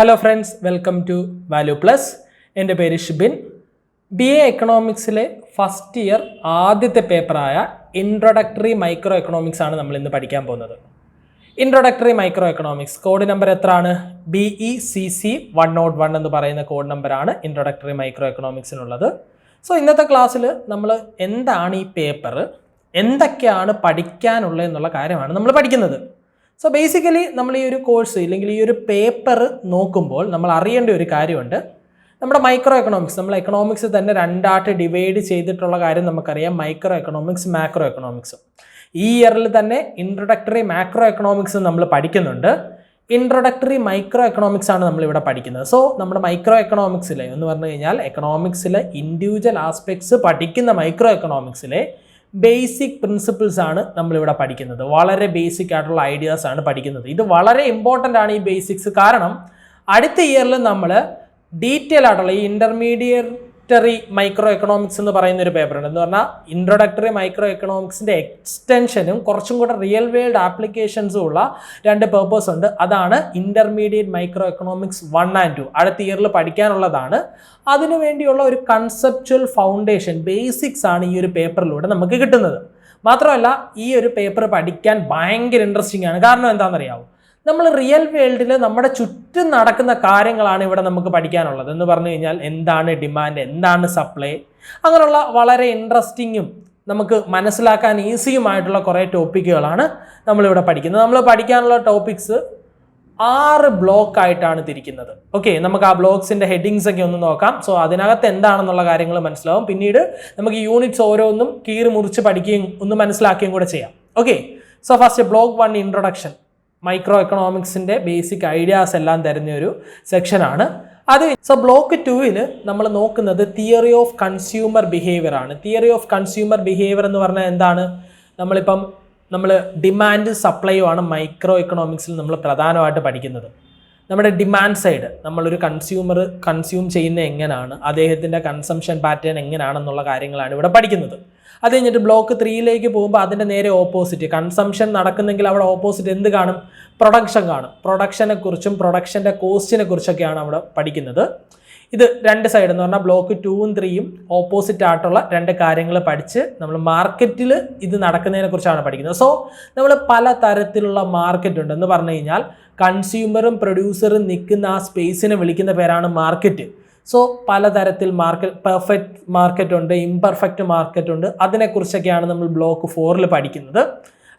Hello friends welcome to value plus എന്റെ പേര് Shibin. B A എക്കണോമിക്സിലെ ഫസ്റ്റ് ഇയർ ആദ്യത്തെ പേപ്പറായ ഇൻട്രൊഡക്ടറി മൈക്രോ എക്കണോമിക്സ് ആണ് നമ്മൾ ഇന്ന് പഠിക്കാൻ പോകുന്നത്. Introductory micro economics code number എത്രയാണ്? B E C C one nought one എന്ന് പറയുന്ന കോഡ് നമ്പറാണ് ഇൻട്രൊഡക്ടറി മൈക്രോ എക്കണോമിക്സിനുള്ളത് സോ ഇന്നത്തെ ക്ലാസ്സിൽ നമ്മൾ എന്താണ് ഈ പേപ്പർ എന്തൊക്കെയാണ് പഠിക്കാനുള്ളത് എന്നുള്ള കാര്യമാണ് നമ്മൾ പഠിക്കുന്നത്. സോ ബേസിക്കലി നമ്മൾ ഈ ഒരു കോഴ്സ് ഇല്ലെങ്കിൽ ഈ ഒരു പേപ്പർ നോക്കുമ്പോൾ നമ്മൾ അറിയേണ്ട ഒരു കാര്യമുണ്ട്. നമ്മുടെ മൈക്രോ എക്കണോമിക്സ് നമ്മൾ എക്കണോമിക്സ് തന്നെ രണ്ടായിട്ട് ഡിവൈഡ് ചെയ്തിട്ടുള്ള കാര്യം നമുക്കറിയാം. മൈക്രോ എക്കണോമിക്സ് മാക്രോ എക്കണോമിക്സ് ഈ ഇയറിൽ തന്നെ ഇൻട്രൊഡക്ടറി മാക്രോ എക്കണോമിക്സ് നമ്മൾ പഠിക്കുന്നുണ്ട്. ഇൻട്രൊഡക്ടറി മൈക്രോ എക്കണോമിക്സ് ആണ് നമ്മളിവിടെ പഠിക്കുന്നത്. സോ നമ്മുടെ മൈക്രോ എക്കണോമിക്സിലെ എന്ന് പറഞ്ഞു കഴിഞ്ഞാൽ എക്കണോമിക്സിലെ ഇൻഡിവിജ്വൽ ആസ്പെക്ട്സ് പഠിക്കുന്ന മൈക്രോ എക്കണോമിക്സിലെ ബേസിക് പ്രിൻസിപ്പിൾസ് ആണ് നമ്മളിവിടെ പഠിക്കുന്നത്. വളരെ ബേസിക് ആയിട്ടുള്ള ഐഡിയാസ് ആണ് പഠിക്കുന്നത്. ഇത് വളരെ ഇമ്പോർട്ടന്റ് ആണ് ഈ ബേസിക്സ്. കാരണം അടുത്ത ഇയറിൽ നമ്മൾ ഡീറ്റെയിൽ ആയിട്ടുള്ള ഈ ഇന്റർമീഡിയറ്ററി മൈക്രോ എക്കണോമിക്സ് എന്ന് പറയുന്ന ഒരു പേപ്പർ ഉണ്ട്. എന്ന് പറഞ്ഞാൽ ഇൻട്രൊഡക്ടറി മൈക്രോ എക്കണോമിക്സിന്റെ എക്സ്റ്റൻഷനും കുറച്ചും കൂടെ റിയൽ വേൾഡ് ആപ്ലിക്കേഷൻസും ഉള്ള രണ്ട് പേർപ്പസ് ഉണ്ട്. അതാണ് intermediate micro economics one and two അടുത്ത ഇയറിൽ പഠിക്കാനുള്ളതാണ്. അതിനു വേണ്ടിയുള്ള ഒരു കൺസെപ്ച്വൽ ഫൗണ്ടേഷൻ ബേസിക്സ് ആണ് ഈ ഒരു പേപ്പറിലൂടെ നമുക്ക് കിട്ടുന്നത്. മാത്രമല്ല ഈ ഒരു പേപ്പർ പഠിക്കാൻ ഭയങ്കര ഇൻട്രസ്റ്റിംഗ് ആണ്. കാരണം എന്താണെന്നറിയാമോ നമ്മൾ റിയൽ വേൾഡിൽ നമ്മുടെ ചുറ്റും നടക്കുന്ന കാര്യങ്ങളാണ് ഇവിടെ നമുക്ക് പഠിക്കാനുള്ളത്. എന്ന് പറഞ്ഞു കഴിഞ്ഞാൽ എന്താണ് ഡിമാൻഡ് എന്താണ് സപ്ലൈ അങ്ങനെയുള്ള വളരെ ഇൻട്രസ്റ്റിങ്ങും നമുക്ക് മനസ്സിലാക്കാൻ ഈസിയുമായിട്ടുള്ള കുറേ ടോപ്പിക്കുകളാണ് നമ്മളിവിടെ പഠിക്കുന്നത്. നമ്മൾ പഠിക്കാനുള്ള ടോപ്പിക്സ് ആറ് ബ്ലോക്ക് ആയിട്ടാണ് തിരിക്കുന്നത്. ഓക്കെ നമുക്ക് ആ ബ്ലോക്സിന്റെ ഹെഡിങ്സ് ഒക്കെ ഒന്ന് നോക്കാം. സോ അതിനകത്ത് എന്താണെന്നുള്ള കാര്യങ്ങൾ മനസ്സിലാവും. പിന്നീട് നമുക്ക് യൂണിറ്റ്സ് ഓരോന്നും കീറി മുറിച്ച് പഠിക്കുകയും ഒന്ന് മനസ്സിലാക്കുകയും കൂടെ ചെയ്യാം. Okay so first block one introduction micro എക്കണോമിക്സിന്റെ basic ideas എല്ലാം തരുന്ന ഒരു സെക്ഷനാണ് അത് സോ ബ്ലോക്ക് ടുവിൽ നമ്മൾ നോക്കുന്നത് തിയറി ഓഫ് കൺസ്യൂമർ ബിഹേവിയർ ആണ്. തിയറി ഓഫ് കൺസ്യൂമർ ബിഹേവിയർ എന്ന് പറഞ്ഞാൽ എന്താണ്? നമ്മളിപ്പം നമ്മൾ ഡിമാൻഡ് സപ്ലൈയും ആണ് മൈക്രോ എക്കണോമിക്സിൽ നമ്മൾ പ്രധാനമായിട്ട് പഠിക്കുന്നത്. നമ്മുടെ ഡിമാൻഡ് സൈഡ് നമ്മളൊരു കൺസ്യൂമർ കൺസ്യൂം ചെയ്യുന്നത് എങ്ങനെയാണ് അദ്ദേഹത്തിന്റെ കൺസംഷൻ പാറ്റേൺ എങ്ങനെയാണെന്നുള്ള കാര്യങ്ങളാണ് ഇവിടെ പഠിക്കുന്നത്. അത് കഴിഞ്ഞിട്ട് ബ്ലോക്ക് ത്രീയിലേക്ക് പോകുമ്പോൾ അതിന്റെ നേരെ ഓപ്പോസിറ്റ് കൺസംഷൻ നടക്കുന്നെങ്കിൽ അവിടെ ഓപ്പോസിറ്റ് എന്ത് കാണും? പ്രൊഡക്ഷൻ കാണും. പ്രൊഡക്ഷനെ കുറിച്ചും പ്രൊഡക്ഷന്റെ കോസ്റ്റിനെ കുറിച്ചൊക്കെയാണ് അവിടെ പഠിക്കുന്നത്. ഇത് രണ്ട് സൈഡ് എന്ന് പറഞ്ഞാൽ ബ്ലോക്ക് ടൂവും ത്രീയും ഓപ്പോസിറ്റ് ആയിട്ടുള്ള രണ്ട് കാര്യങ്ങൾ പഠിച്ച് നമ്മൾ മാർക്കറ്റിൽ ഇത് നടക്കുന്നതിനെ കുറിച്ചാണ് പഠിക്കുന്നത്. സോ നമ്മൾ പല തരത്തിലുള്ള മാർക്കറ്റ് ഉണ്ടെന്ന് പറഞ്ഞു കഴിഞ്ഞാൽ കൺസ്യൂമറും പ്രൊഡ്യൂസറും നിൽക്കുന്ന ആ സ്പേസിനെ വിളിക്കുന്ന പേരാണ് മാർക്കറ്റ് സോ പലതരത്തിൽ മാർക്കറ്റ് പെർഫെക്റ്റ് മാർക്കറ്റ് ഉണ്ട് ഇംപെർഫെക്റ്റ് മാർക്കറ്റ് ഉണ്ട്. അതിനെക്കുറിച്ചൊക്കെയാണ് നമ്മൾ ബ്ലോക്ക് ഫോറിൽ പഠിക്കുന്നത്.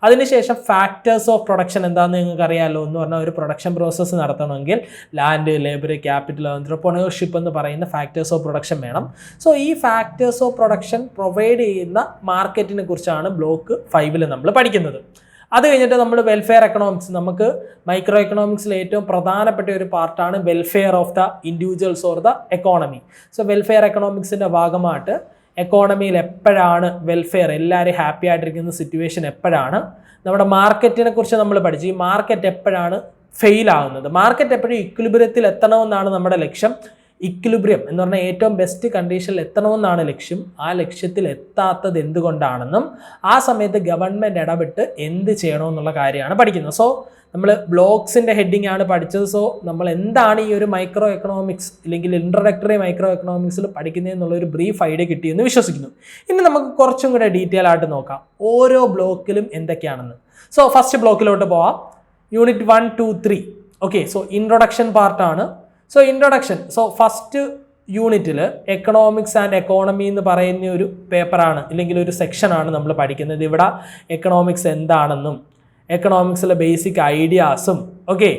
അതിനുശേഷം ഫാക്ടേഴ്സ് ഓഫ് പ്രൊഡക്ഷൻ എന്താണെന്ന് നിങ്ങൾക്ക് അറിയാമല്ലോ എന്ന് പറഞ്ഞാൽ ഒരു പ്രൊഡക്ഷൻ പ്രോസസ്സ് നടത്തണമെങ്കിൽ ലാൻഡ് ലേബർ ക്യാപിറ്റൽ എൻട്രപ്രണർഷിപ്പ് എന്ന് പറയുന്ന ഫാക്ടേഴ്സ് ഓഫ് പ്രൊഡക്ഷൻ വേണം. സോ ഈ ഫാക്ടേഴ്സ് ഓഫ് പ്രൊഡക്ഷൻ പ്രൊവൈഡ് ചെയ്യുന്ന മാർക്കറ്റിനെ കുറിച്ചാണ് ബ്ലോക്ക് ഫൈവിൽ നമ്മൾ പഠിക്കുന്നത്. അത് കഴിഞ്ഞിട്ട് നമ്മൾ വെൽഫെയർ എക്കണോമിക്സ് നമുക്ക് മൈക്രോ എക്കണോമിക്സിലെ ഏറ്റവും പ്രധാനപ്പെട്ട ഒരു പാർട്ടാണ് welfare of the individuals or the economy so welfare എക്കണോമിക്സിന്റെ ഭാഗമായിട്ട് എക്കോണമിയിൽ എപ്പോഴാണ് വെൽഫെയർ എല്ലാവരും ഹാപ്പി ആയിട്ടിരിക്കുന്ന സിറ്റുവേഷൻ എപ്പോഴാണ്? നമ്മുടെ മാർക്കറ്റിനെ കുറിച്ച് നമ്മൾ പഠിച്ചു. ഈ മാർക്കറ്റ് എപ്പോഴാണ് ഫെയിൽ ആകുന്നത് മാർക്കറ്റ് എപ്പോഴും ഇക്വിലിബ്രിയത്തിൽ എത്തണമെന്നാണ് നമ്മുടെ ലക്ഷ്യം. ഇക്വിലിബ്രിയം എന്ന് പറഞ്ഞാൽ ഏറ്റവും ബെസ്റ്റ് കണ്ടീഷനിൽ എത്തണമെന്നാണ് ലക്ഷ്യം. ആ ലക്ഷ്യത്തിൽ എത്താത്തത് എന്തുകൊണ്ടാണെന്നും ആ സമയത്ത് ഗവൺമെന്റ് ഇടപെട്ട് എന്ത് ചെയ്യണമെന്നുള്ള കാര്യമാണ് പഠിക്കുന്നത്. സോ നമ്മൾ ബ്ലോക്സിന്റെ ഹെഡിങ് ആണ് പഠിച്ചത്. സോ നമ്മൾ എന്താണ് ഈ ഒരു മൈക്രോ എക്കണോമിക്സ് അല്ലെങ്കിൽ ഇൻട്രൊഡക്ടറി മൈക്രോ എക്കണോമിക്സിൽ പഠിക്കുന്നതെന്നുള്ളൊരു ബ്രീഫ് ഐഡിയ കിട്ടിയെന്ന് വിശ്വസിക്കുന്നു. ഇനി നമുക്ക് കുറച്ചും കൂടെ ഡീറ്റെയിൽ ആയിട്ട് നോക്കാം. ഓരോ ബ്ലോക്കിലും എന്തൊക്കെയാണെന്ന്. സോ ഫസ്റ്റ് ബ്ലോക്കിലോട്ട് പോവാം. Unit one two three okay so introduction പാർട്ടാണ് സോ ഇൻട്രൊഡക്ഷൻ സോ ഫസ്റ്റ് യൂണിറ്റിൽ എക്കണോമിക്സ് ആൻഡ് എക്കോണമി എന്ന് പറയുന്ന ഒരു പേപ്പറാണ് ഇല്ലെങ്കിൽ ഒരു സെക്ഷനാണ് നമ്മൾ പഠിക്കുന്നത്. ഇവിടെ എക്കണോമിക്സ് എന്താണെന്നും എക്കണോമിക്സിലെ ബേസിക് ഐഡിയാസും ഓക്കെ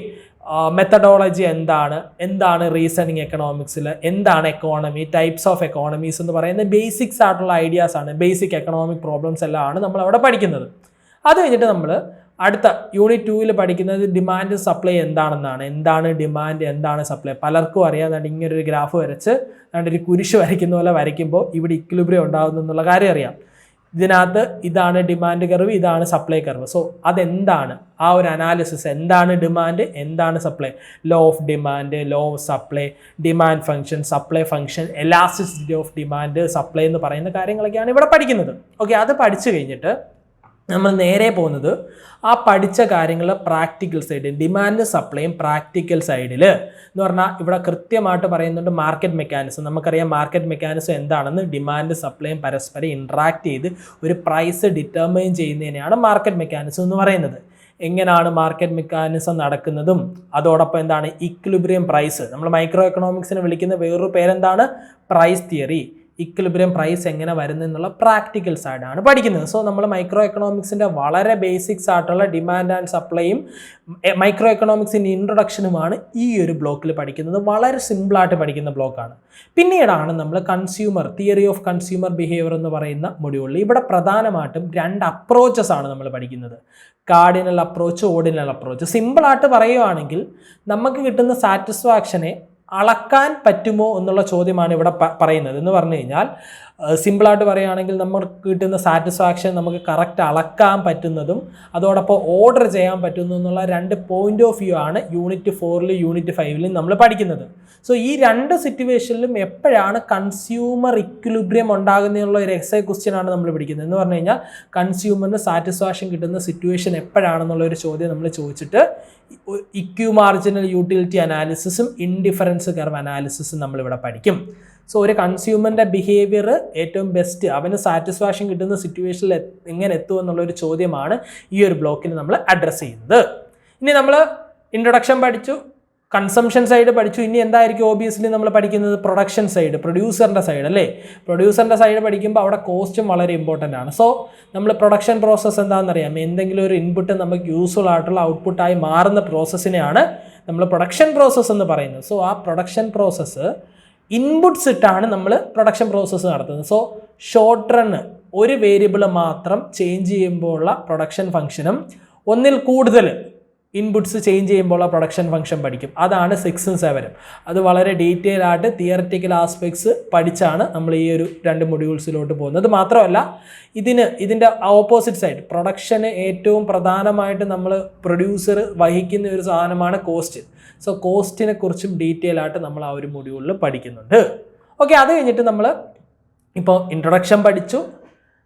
മെത്തഡോളജി എന്താണ് എന്താണ് റീസണിങ് എക്കണോമിക്സിൽ എന്താണ് എക്കോണമി ടൈപ്സ് ഓഫ് എക്കോണമീസ് എന്ന് പറയുന്ന ബേസിക്സ് ആയിട്ടുള്ള ഐഡിയാസാണ് ബേസിക് എക്കണോമിക് പ്രോബ്ലംസ് എല്ലാം ആണ് നമ്മൾ അവിടെ പഠിക്കുന്നത്. അത് കഴിഞ്ഞിട്ട് നമ്മൾ അടുത്ത യൂണിറ്റ് ടൂവിൽ പഠിക്കുന്നത് ഡിമാൻഡ് സപ്ലൈ എന്താണെന്നാണ്. എന്താണ് ഡിമാൻഡ് എന്താണ് സപ്ലൈ പലർക്കും അറിയാം. ഇങ്ങനെ ഒരു ഗ്രാഫ് വരച്ച് ഒരു കുരിശ് വരയ്ക്കുന്ന പോലെ വരയ്ക്കുമ്പോൾ ഇവിടെ ഇക്വിലിബ്രിയം ഉണ്ടാകുന്നു എന്നുള്ള കാര്യം അറിയാം. ഇതിനകത്ത് ഇതാണ് ഡിമാൻഡ് കർവ് ഇതാണ് സപ്ലൈ കർവ് സോ അതെന്താണ്? ആ ഒരു അനാലിസിസ് എന്താണ് ഡിമാൻഡ് എന്താണ് supply law of demand law of supply demand function supply function elasticity of demand supply എന്ന് പറയുന്ന കാര്യങ്ങളൊക്കെയാണ് ഇവിടെ പഠിക്കുന്നത്. ഓക്കെ അത് പഠിച്ചു കഴിഞ്ഞിട്ട് നമ്മൾ നേരെ പോകുന്നത് ആ പഠിച്ച കാര്യങ്ങൾ പ്രാക്ടിക്കൽ സൈഡിൽ ഡിമാൻഡ് സപ്ലൈയും പ്രാക്ടിക്കൽ സൈഡിൽ എന്ന് പറഞ്ഞാൽ ഇവിടെ കൃത്യമായിട്ട് പറയുന്നുണ്ട് മാർക്കറ്റ് മെക്കാനിസം നമുക്കറിയാം മാർക്കറ്റ് മെക്കാനിസം എന്താണെന്ന് ഡിമാൻഡ് സപ്ലൈയും പരസ്പരം ഇൻട്രാക്ട് ചെയ്ത് ഒരു പ്രൈസ് ഡിറ്റർമൈൻ ചെയ്യുന്നതിനെയാണ് മാർക്കറ്റ് മെക്കാനിസം എന്ന് പറയുന്നത്. എങ്ങനെയാണ് മാർക്കറ്റ് മെക്കാനിസം നടക്കുന്നതും അതോടൊപ്പം എന്താണ് ഇക്വിലിബ്രിയം പ്രൈസ് നമ്മൾ മൈക്രോ എക്കണോമിക്സിനെ വിളിക്കുന്ന വേറൊരു പേരെന്താണ്? പ്രൈസ് തിയറി ഇക്വിലിബ്രിയം പ്രൈസ് എങ്ങനെ വരുന്നു എന്നുള്ള പ്രാക്ടിക്കൽ സൈഡാണ് പഠിക്കുന്നത്. സോ നമ്മൾ മൈക്രോ എക്കണോമിക്സിന്റെ വളരെ ബേസിക്സ് ആയിട്ടുള്ള ഡിമാൻഡ് ആൻഡ് സപ്ലൈയും മൈക്രോ എക്കണോമിക്സിന്റെ ഇൻട്രൊഡക്ഷനുമാണ് ഈ ഒരു ബ്ലോക്കിൽ പഠിക്കുന്നത്. വളരെ സിമ്പിളായിട്ട് പഠിക്കുന്ന ബ്ലോക്കാണ് പിന്നീടാണ് നമ്മൾ consumer theory of consumer behaviour എന്ന് പറയുന്ന മൊഡ്യൂളിൽ ഇവിടെ പ്രധാനമായിട്ടും രണ്ട് അപ്രോച്ചസ് ആണ് നമ്മൾ പഠിക്കുന്നത്. കാർഡിനൽ അപ്രോച്ച് ഓർഡിനൽ അപ്രോച്ച് സിമ്പിളായിട്ട് പറയുകയാണെങ്കിൽ നമുക്ക് കിട്ടുന്ന സാറ്റിസ്ഫാക്ഷനെ അളക്കാൻ പറ്റുമോ എന്നുള്ള ചോദ്യമാണ് ഇവിടെ പറയുന്നത്. എന്ന് പറഞ്ഞു കഴിഞ്ഞാൽ സിമ്പിളായിട്ട് പറയുകയാണെങ്കിൽ നമുക്ക് കിട്ടുന്ന സാറ്റിസ്ഫാക്ഷൻ നമുക്ക് കറക്റ്റ് അളക്കാൻ പറ്റുന്നതും അതോടൊപ്പം ഓർഡർ ചെയ്യാൻ പറ്റുന്നു എന്നുള്ള രണ്ട് പോയിന്റ് ഓഫ് വ്യൂ ആണ് യൂണിറ്റ് ഫോറിലും യൂണിറ്റ് ഫൈവിലും നമ്മൾ പഠിക്കുന്നത്. സോ ഈ രണ്ട് സിറ്റുവേഷനിലും എപ്പോഴാണ് കൺസ്യൂമർ ഇക്വിലിബ്രിയം ഉണ്ടാകുന്നതിനുള്ള ഒരു എക്സൈ ക്വസ്റ്റ്യൻ ആണ് നമ്മൾ പഠിക്കുന്നത്. എന്ന് പറഞ്ഞു കഴിഞ്ഞാൽ കൺസ്യൂമറിന് സാറ്റിസ്ഫാക്ഷൻ കിട്ടുന്ന സിറ്റുവേഷൻ എപ്പോഴാണെന്നുള്ള ഒരു ചോദ്യം നമ്മൾ ചോദിച്ചിട്ട് ഇക്യു മാർജിനൽ യൂട്ടിലിറ്റി അനാലിസിസും ഇൻഡിഫറൻസ് കർവ് അനാലിസിസും നമ്മളിവിടെ പഠിക്കും. സോ ഒരു കൺസ്യൂമറിന്റെ ബിഹേവിയർ ഏറ്റവും ബെസ്റ്റ് അവന് സാറ്റിസ്ഫാക്ഷൻ കിട്ടുന്ന സിറ്റുവേഷനിൽ എങ്ങനെ എത്തും എന്നുള്ള ഒരു ചോദ്യമാണ് ഈ ഒരു ബ്ലോക്കിൽ നമ്മൾ അഡ്രസ്സ് ചെയ്യുന്നത്. ഇനി നമ്മൾ ഇൻട്രൊഡക്ഷൻ പഠിച്ചു കൺസംഷൻ സൈഡ് പഠിച്ചു. ഇനി എന്തായിരിക്കും ഓബിയസ്ലി നമ്മൾ പഠിക്കുന്നത്? പ്രൊഡക്ഷൻ സൈഡ് പ്രൊഡ്യൂസറിന്റെ സൈഡ് അല്ലേ? പ്രൊഡ്യൂസറിന്റെ സൈഡ് പഠിക്കുമ്പോൾ അവിടെ കോസ്റ്റും വളരെ ഇമ്പോർട്ടന്റ് ആണ്. സോ നമ്മൾ പ്രൊഡക്ഷൻ പ്രോസസ്സ് എന്താണെന്നറിയാം? എന്തെങ്കിലും ഒരു ഇൻപുട്ട് നമുക്ക് യൂസ്ഫുൾ ആയിട്ടുള്ള ഔട്ട്പുട്ടായി മാറുന്ന പ്രോസസ്സിനെയാണ് നമ്മൾ പ്രൊഡക്ഷൻ പ്രോസസ്സ് എന്ന് പറയുന്നത്. സോ ആ പ്രൊഡക്ഷൻ പ്രോസസ്സ് ഇൻപുട്സ് ഇട്ടാണ് നമ്മൾ പ്രൊഡക്ഷൻ പ്രോസസ്സ് നടത്തുന്നത്. സോ ഷോർട്ട് റൺ ഒരു വേരിയബിൾ മാത്രം ചേഞ്ച് ചെയ്യുമ്പോഴുള്ള പ്രൊഡക്ഷൻ ഫംഗ്ഷനും ഒന്നിൽ കൂടുതൽ ഇൻപുട്സ് ചേഞ്ച് ചെയ്യുമ്പോൾ ആ പ്രൊഡക്ഷൻ ഫംഗ്ഷൻ പഠിക്കും. അതാണ് സിക്സും സെവനും അത് വളരെ ഡീറ്റെയിൽ ആയിട്ട് തിയററ്റിക്കൽ ആസ്പെക്ട്സ് പഠിച്ചാണ് നമ്മൾ ഈ ഒരു രണ്ട് മൊഡ്യൂൾസിലോട്ട് പോകുന്നത്. മാത്രമല്ല ഇതിന് ഇതിന്റെ ഓപ്പോസിറ്റ് സൈഡ് പ്രൊഡക്ഷന് ഏറ്റവും പ്രധാനമായിട്ട് നമ്മൾ പ്രൊഡ്യൂസർ വഹിക്കുന്ന ഒരു സാധനമാണ് കോസ്റ്റ് സോ കോസ്റ്റിനെ കുറിച്ചും ഡീറ്റെയിൽ ആയിട്ട് നമ്മൾ ആ ഒരു മൊഡ്യൂളിൽ പഠിക്കുന്നുണ്ട്. ഓക്കെ അത് കഴിഞ്ഞിട്ട് നമ്മൾ ഇപ്പോൾ ഇൻട്രൊഡക്ഷൻ പഠിച്ചു.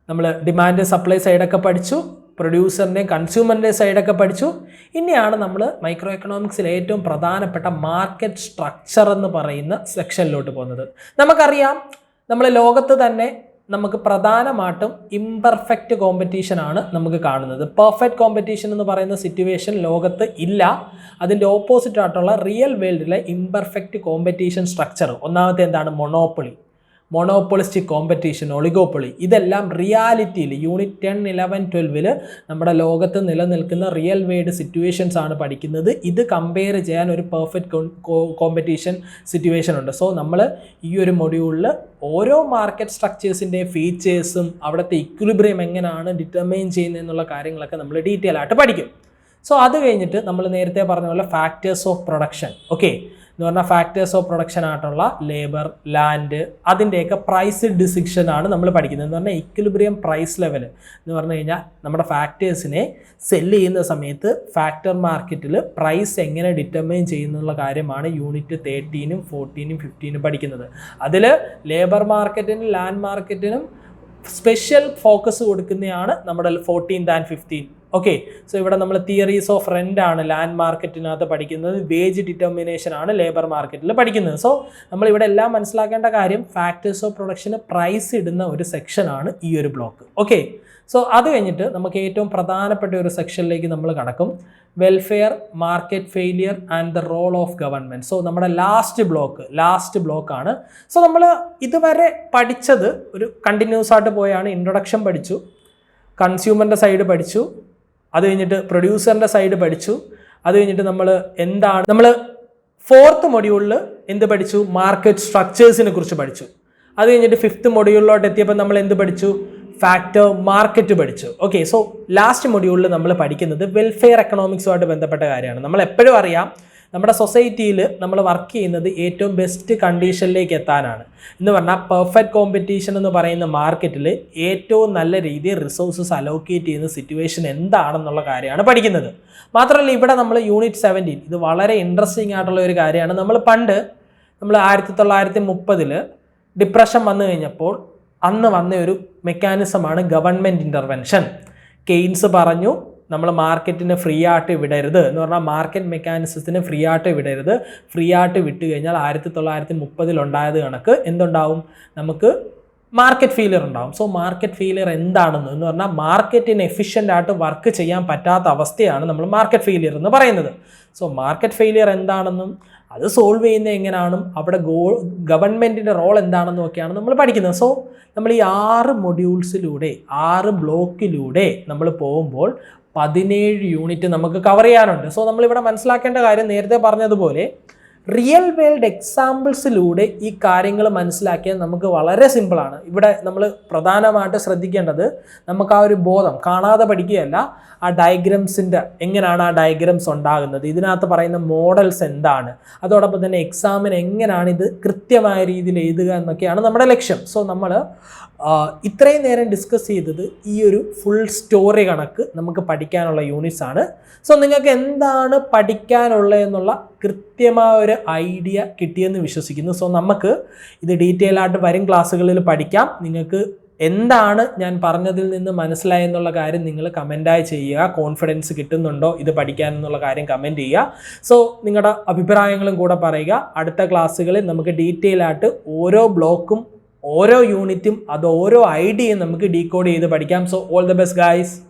നമ്മൾ ഡിമാൻഡ് സപ്ലൈ സൈഡൊക്കെ പഠിച്ചു. പ്രൊഡ്യൂസറിന്റെയും കൺസ്യൂമറിന്റെയും സൈഡൊക്കെ പഠിച്ചു. ഇനിയാണ് നമ്മൾ മൈക്രോ എക്കണോമിക്സിലെ ഏറ്റവും പ്രധാനപ്പെട്ട മാർക്കറ്റ് സ്ട്രക്ചർ എന്ന് പറയുന്ന സെക്ഷനിലോട്ട് പോകുന്നത്. നമുക്കറിയാം നമ്മൾ ലോകത്ത് തന്നെ നമുക്ക് പ്രധാനമായിട്ടും ഇംപെർഫെക്റ്റ് കോമ്പറ്റീഷൻ ആണ് നമുക്ക് കാണുന്നത്. പെർഫെക്റ്റ് കോമ്പറ്റീഷൻ എന്ന് പറയുന്ന സിറ്റുവേഷൻ ലോകത്ത് ഇല്ല. അതിന്റെ ഓപ്പോസിറ്റ് ആയിട്ടുള്ള റിയൽ വേൾഡിലെ ഇംപെർഫെക്റ്റ് കോമ്പറ്റീഷൻ സ്ട്രക്ചർ ഒന്നാമത്തെ എന്താണ്? മൊണോപ്പൊളി മൊണോപ്പൊളിസ്റ്റിക് കോമ്പറ്റീഷൻ ഒളിഗോപ്പൊളി ഇതെല്ലാം റിയാലിറ്റിയിൽ യൂണിറ്റ് ടെൻ ഇലവൻ ട്വൽവിൽ നമ്മുടെ ലോകത്ത് നിലനിൽക്കുന്ന റിയൽ വേൾഡ് സിറ്റുവേഷൻസ് ആണ് പഠിക്കുന്നത്. ഇത് കമ്പയർ ചെയ്യാൻ ഒരു പെർഫെക്റ്റ് കോമ്പറ്റീഷൻ സിറ്റുവേഷൻ ഉണ്ട്. സോ നമ്മൾ ഈ ഒരു മൊഡ്യൂളിൽ ഓരോ മാർക്കറ്റ് സ്ട്രക്ചേഴ്സിന്റെ ഫീച്ചേഴ്സും അവിടുത്തെ ഇക്വിലിബ്രിയം എങ്ങനെയാണ് ഡിറ്റർമൈൻ ചെയ്യുന്നത് എന്നുള്ള കാര്യങ്ങളൊക്കെ നമ്മൾ ഡീറ്റെയിൽ ആയിട്ട് പഠിക്കും. സോ അത് കഴിഞ്ഞിട്ട് നമ്മൾ നേരത്തെ പറഞ്ഞ പോലെ ഫാക്ടേഴ്സ് ഓഫ് പ്രൊഡക്ഷൻ ഓക്കെ എന്ന് പറഞ്ഞാൽ ഫാക്ടേഴ്സ് ഓഫ് പ്രൊഡക്ഷൻ ആയിട്ടുള്ള ലേബർ ലാൻഡ് അതിന്റെയൊക്കെ പ്രൈസ് ഡിസിഷൻ ആണ് നമ്മൾ പഠിക്കുന്നത്. എന്ന് പറഞ്ഞാൽ ഇക്വിലിബ്രിയം പ്രൈസ് ലെവൽ എന്ന് പറഞ്ഞു കഴിഞ്ഞാൽ നമ്മുടെ ഫാക്ടേഴ്സിനെ സെല്ല് ചെയ്യുന്ന സമയത്ത് ഫാക്ടർ മാർക്കറ്റിൽ പ്രൈസ് എങ്ങനെ ഡിറ്റർമൈൻ ചെയ്യുന്നുള്ള കാര്യമാണ് യൂണിറ്റ് തേർട്ടീനും ഫോർട്ടീനും ഫിഫ്റ്റീനും പഠിക്കുന്നത്. അതിൽ ലേബർ മാർക്കറ്റിനും ലാൻഡ് മാർക്കറ്റിനും സ്പെഷ്യൽ ഫോക്കസ് കൊടുക്കുന്നതാണ് നമ്മുടെ fourteenth and fifteen okay so ഇവിടെ നമ്മൾ തിയറീസ് ഓഫ് റെന്റ് ആണ് ലാൻഡ് മാർക്കറ്റിനകത്ത് പഠിക്കുന്നത്. വേജ് ഡിറ്റർമിനേഷൻ ആണ് ലേബർ മാർക്കറ്റിൽ പഠിക്കുന്നത്. സോ നമ്മൾ ഇവിടെ എല്ലാം മനസ്സിലാക്കേണ്ട കാര്യം ഫാക്ടേഴ്സ് ഓഫ് പ്രൊഡക്ഷന് പ്രൈസ് ഇടുന്ന ഒരു സെക്ഷനാണ് ഈ ഒരു ബ്ലോക്ക് ഓക്കെ സോ അത് കഴിഞ്ഞിട്ട് നമുക്ക് ഏറ്റവും പ്രധാനപ്പെട്ട ഒരു സെക്ഷനിലേക്ക് നമ്മൾ കടക്കും. Welfare market failure and the role of government so നമ്മുടെ ലാസ്റ്റ് ബ്ലോക്ക് ലാസ്റ്റ് ബ്ലോക്കാണ് സോ നമ്മൾ ഇതുവരെ പഠിച്ചത് ഒരു കണ്ടിന്യൂസ് ആയിട്ട് പോയാണ്. ഇൻട്രൊഡക്ഷൻ പഠിച്ചു. കൺസ്യൂമറിന്റെ സൈഡ് പഠിച്ചു. അത് കഴിഞ്ഞിട്ട് പ്രൊഡ്യൂസറിന്റെ സൈഡ് പഠിച്ചു. അത് കഴിഞ്ഞിട്ട് നമ്മൾ എന്താണ് നമ്മൾ ഫോർത്ത് മൊഡ്യൂളിൽ എന്ത് പഠിച്ചു? മാർക്കറ്റ് സ്ട്രക്ചേഴ്സിനെ കുറിച്ച് പഠിച്ചു. അത് കഴിഞ്ഞിട്ട് ഫിഫ്ത്ത് മൊഡ്യൂളിലോട്ട് എത്തിയപ്പോൾ നമ്മൾ എന്ത് പഠിച്ചു? ഫാക്ടർ മാർക്കറ്റ് പഠിച്ചു. ഓക്കെ സോ ലാസ്റ്റ് മൊഡ്യൂളിൽ നമ്മൾ പഠിക്കുന്നത് വെൽഫെയർ എക്കണോമിക്സുമായിട്ട് ബന്ധപ്പെട്ട കാര്യമാണ്. നമ്മൾ എപ്പോഴും അറിയാം നമ്മുടെ സൊസൈറ്റിയിൽ നമ്മൾ വർക്ക് ചെയ്യുന്നത് ഏറ്റവും ബെസ്റ്റ് കണ്ടീഷനിലേക്ക് എത്താനാണ്. എന്ന് പറഞ്ഞാൽ പെർഫെക്റ്റ് കോമ്പറ്റീഷൻ എന്ന് പറയുന്ന മാർക്കറ്റിൽ ഏറ്റവും നല്ല രീതിയിൽ റിസോഴ്സസ് അലോക്കേറ്റ് ചെയ്യുന്ന സിറ്റുവേഷൻ എന്താണെന്നുള്ള കാര്യമാണ് പഠിക്കുന്നത്. മാത്രമല്ല ഇവിടെ നമ്മൾ യൂണിറ്റ് സെവന്റീൻ ഇത് വളരെ ഇൻട്രസ്റ്റിംഗ് ആയിട്ടുള്ള ഒരു കാര്യമാണ്. നമ്മൾ പണ്ട് നമ്മൾ ആയിരത്തി തൊള്ളായിരത്തി മുപ്പതിൽ ഡിപ്രഷൻ വന്നു കഴിഞ്ഞപ്പോൾ അന്ന് വന്ന ഒരു മെക്കാനിസമാണ് ഗവൺമെന്റ് ഇന്റർവെൻഷൻ കെയ്ൻസ് പറഞ്ഞു നമ്മൾ മാർക്കറ്റിനെ ഫ്രീ ആയിട്ട് വിടരുത് എന്ന് പറഞ്ഞാൽ മാർക്കറ്റ് മെക്കാനിസത്തിന് ഫ്രീ ആയിട്ട് വിടരുത്. ഫ്രീ ആയിട്ട് വിട്ട് കഴിഞ്ഞാൽ ആയിരത്തി തൊള്ളായിരത്തി മുപ്പതിലുണ്ടായത് കണക്ക് എന്തുണ്ടാവും? നമുക്ക് മാർക്കറ്റ് ഫെയിലിയർ ഉണ്ടാവും. സോ മാർക്കറ്റ് ഫെയിലിയർ എന്താണെന്ന് എന്ന് പറഞ്ഞാൽ മാർക്കറ്റിന് എഫിഷ്യന്റ് ആയിട്ട് വർക്ക് ചെയ്യാൻ പറ്റാത്ത അവസ്ഥയാണ് നമ്മൾ മാർക്കറ്റ് ഫെയിലിയർ എന്ന് പറയുന്നത്. സോ മാർക്കറ്റ് ഫെയിലിയർ എന്താണെന്നും അത് സോൾവ് ചെയ്യുന്നത് എങ്ങനെയാണെന്നും അവിടെ ഗോ ഗവൺമെന്റിന്റെ റോൾ എന്താണെന്നും ഒക്കെയാണ് നമ്മൾ പഠിക്കുന്നത്. സോ നമ്മൾ ഈ ആറ് മൊഡ്യൂൾസിലൂടെ ആറ് ബ്ലോക്കിലൂടെ നമ്മൾ പോകുമ്പോൾ പതിനേഴ് യൂണിറ്റ് നമുക്ക് കവർ ചെയ്യാനുണ്ട്. സോ നമ്മളിവിടെ മനസ്സിലാക്കേണ്ട കാര്യം നേരത്തെ പറഞ്ഞതുപോലെ റിയൽ വേൾഡ് എക്സാമ്പിൾസിലൂടെ ഈ കാര്യങ്ങൾ മനസ്സിലാക്കിയാൽ നമുക്ക് വളരെ സിമ്പിളാണ് ഇവിടെ നമ്മൾ പ്രധാനമായിട്ട് ശ്രദ്ധിക്കേണ്ടത് നമുക്ക് ആ ഒരു ബോധം കാണാതെ പഠിക്കുകയല്ല ആ ഡയഗ്രംസിന്റെ എങ്ങനെയാണ് ആ ഡയഗ്രംസ് ഉണ്ടാകുന്നത്? ഇതിനകത്ത് പറയുന്ന മോഡൽസ് എന്താണ്? അതോടൊപ്പം തന്നെ എക്സാമിന് എങ്ങനെയാണ് ഇത് കൃത്യമായ രീതിയിൽ എഴുതുക എന്നൊക്കെയാണ് നമ്മുടെ ലക്ഷ്യം. സോ നമ്മൾ ഇത്രയും നേരം ഡിസ്കസ് ചെയ്തത് ഈ ഒരു ഫുൾ സ്റ്റോറി കണക്ക് നമുക്ക് പഠിക്കാനുള്ള യൂണിറ്റ്സ് ആണ്. സോ നിങ്ങൾക്ക് എന്താണ് പഠിക്കാനുള്ളത് എന്നുള്ള കൃത്യമായ ഒരു ഐഡിയ കിട്ടിയെന്ന് വിശ്വസിക്കുന്നു. സോ നമുക്ക് ഇത് ഡീറ്റെയിൽ ആയിട്ട് വരും ക്ലാസ്സുകളിൽ പഠിക്കാം. നിങ്ങൾക്ക് എന്താണ് ഞാൻ പറഞ്ഞതിൽ നിന്ന് മനസ്സിലായെന്നുള്ള കാര്യം നിങ്ങൾ കമന്റായി ചെയ്യുക. കോൺഫിഡൻസ് കിട്ടുന്നുണ്ടോ ഇത് പഠിക്കാൻ എന്നുള്ള കാര്യം കമന്റ് ചെയ്യുക. സോ നിങ്ങളുടെ അഭിപ്രായങ്ങളും കൂടെ പറയുക. അടുത്ത ക്ലാസ്സുകളിൽ നമുക്ക് ഡീറ്റെയിൽ ആയിട്ട് ഓരോ ബ്ലോക്കും ഓരോ യൂണിറ്റും അത് ഓരോ ഐഡിയയും നമുക്ക് ഡീകോഡ് ചെയ്ത് പഠിക്കാം. So all the best guys